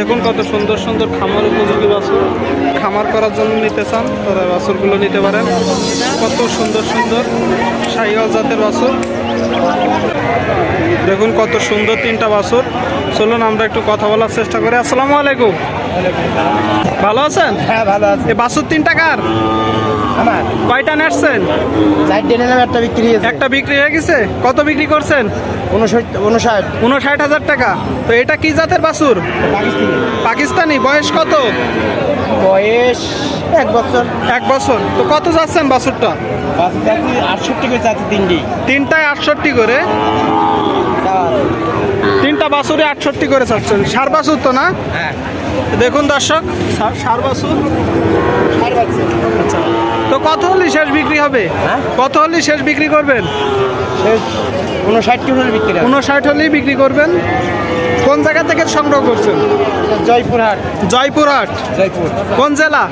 দেখুন কত সুন্দর সুন্দর খামার উপযোগী বাছুর খামার করার জন্য নিতে চান, তারা বাছুরগুলো নিতে পারেন। কত সুন্দর সুন্দর সাইয়াল জাতের বাছুর দেখুন কত সুন্দর তিনটা বাছুর চলুন আমরা একটু কথা বলার চেষ্টা করি। আসসালামু আলাইকুম। ভালো আছেন? হ্যাঁ ভালো আছে। এই বাছুর তিনটা কার? আমার। কয়টা নেটছেন? চারটে নিলাম একটা বিক্রি হয়েছে। একটা বিক্রি হয়ে গেছে? কত বিক্রি করছেন? উনষাট উনষাট। উনষাট হাজার টাকা। তো এটা কি জাতের বাছুর পাকিস্তানি। পাকিস্তানি। বয়স কত? বয়স? এক বছর। এক বছর। তো কত যাচ্ছেন বাছুরটা? আটষট্টি করে চাচ্ছি তিনটি। তিনটায় আটষট্টি করে? তিনটা বাছুরে আটষট্টি করে চাচ্ছেন। সার বাছুর তো না? হ্যাঁ। দেখুন দর্শক সার- বাছুর। আচ্ছা। তো কত হলে শেষ বিক্রি হবে? হ্যাঁ? কত হলে শেষ বিক্রি করবেন? উনষাট করে বিক্রি হবে। উনষাট হলেই বিক্রি করবেন? কোন জায়গা থেকে সংগ্রহ করছেন? জয়পুরহাট। জয়পুরহাট। জয়পুর। কোন জেলা?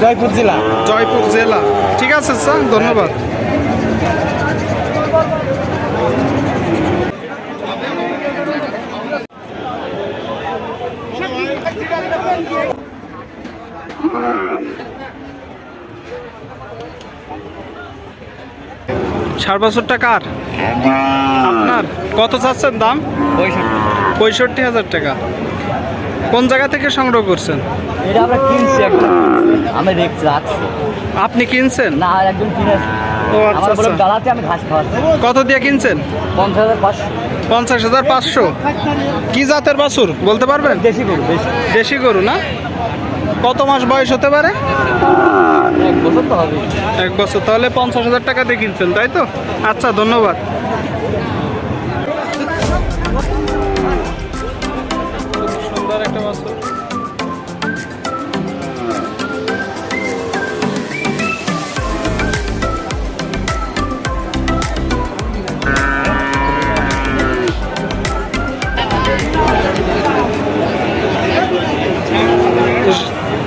জয়পুর জেলা। জয়পুর জেলা। ঠিক আছে স্যার ধন্যবাদ। ষাট বছরটা কার? আপনার? কত চাচ্ছেন দাম? পঁয়ষট্টি হাজার টাকা। কোন জায়গা থেকে সংগ্রহ করছেন? এটা আমরা কিনছি একটা আমি দেখছি আপনি কিনছেন? না একজন ও আচ্ছা আচ্ছা। গালাতে আমি ঘাস খাওয়াচ্ছি। কত দিয়ে কিনছেন? পঞ্চাশ হাজার পাঁচশো। পঞ্চাশ হাজার পাঁচশো। কি জাতের বাছুর? বলতে পারবেন? করু বেশি দেশি গরু না? কত মাস বয়স হতে পারে? এক বছর তো হবে এক বছর তাহলে পঞ্চাশ হাজার টাকা দিয়ে কিনছেন তাই তো? আচ্ছা ধন্যবাদ। সুন্দর একটা বাছুর।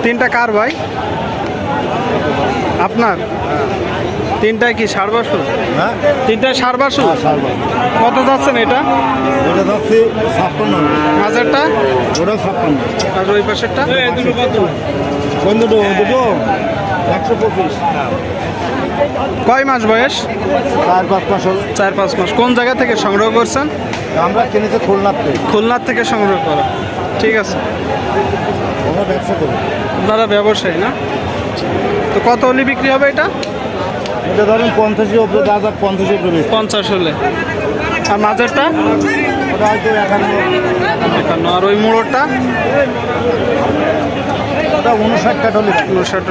তিনটা কার ভাই? আপনার? তিনটায় কি সার বাসু হ্যাঁ। তিনটায় সার বাসু কত যাচ্ছেন এটা? ওটা যাচ্ছে ছাপ্পান্ন। মাঝেরটা ওটা ছাপ্পান্ন। আর ওই পাশেরটা? কোন দুটো দুটো একশো পঁচিশ। কয় মাস বয়স? চার পাঁচ মাস হল। চার পাঁচ মাস। কোন জায়গা থেকে সংগ্রহ করছেন? আমরা কিনেছি খুলনাতে খুলনার থেকে সংগ্রহ করা। ঠিক আছে। আমরা ব্যবসা করি। আপনারা ব্যবসায়ী না? তো কত হলে বিক্রি হবে এটা? এটা ধরেন পঞ্চাশের উপরে দশ হাজার পঞ্চাশের উপরে পঞ্চাশ হলে। আর মাঝেরটা ওটা হয়তো একান্ন। একান্ন। আর ওই মুড়োরটা ওটা উনষাট টাকা হলে উনষাট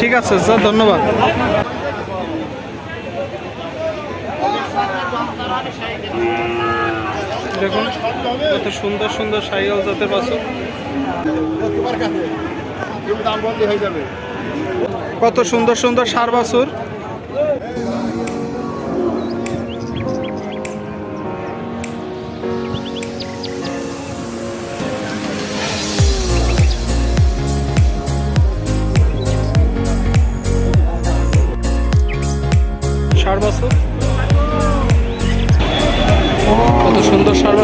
ঠিক আছে স্যার ধন্যবাদ। দেখুন কত সুন্দর সুন্দর সাইকেল জাতের বাছুর কত সুন্দর সুন্দর সার বাছুর। সার বাছুর। কত সুন্দর সার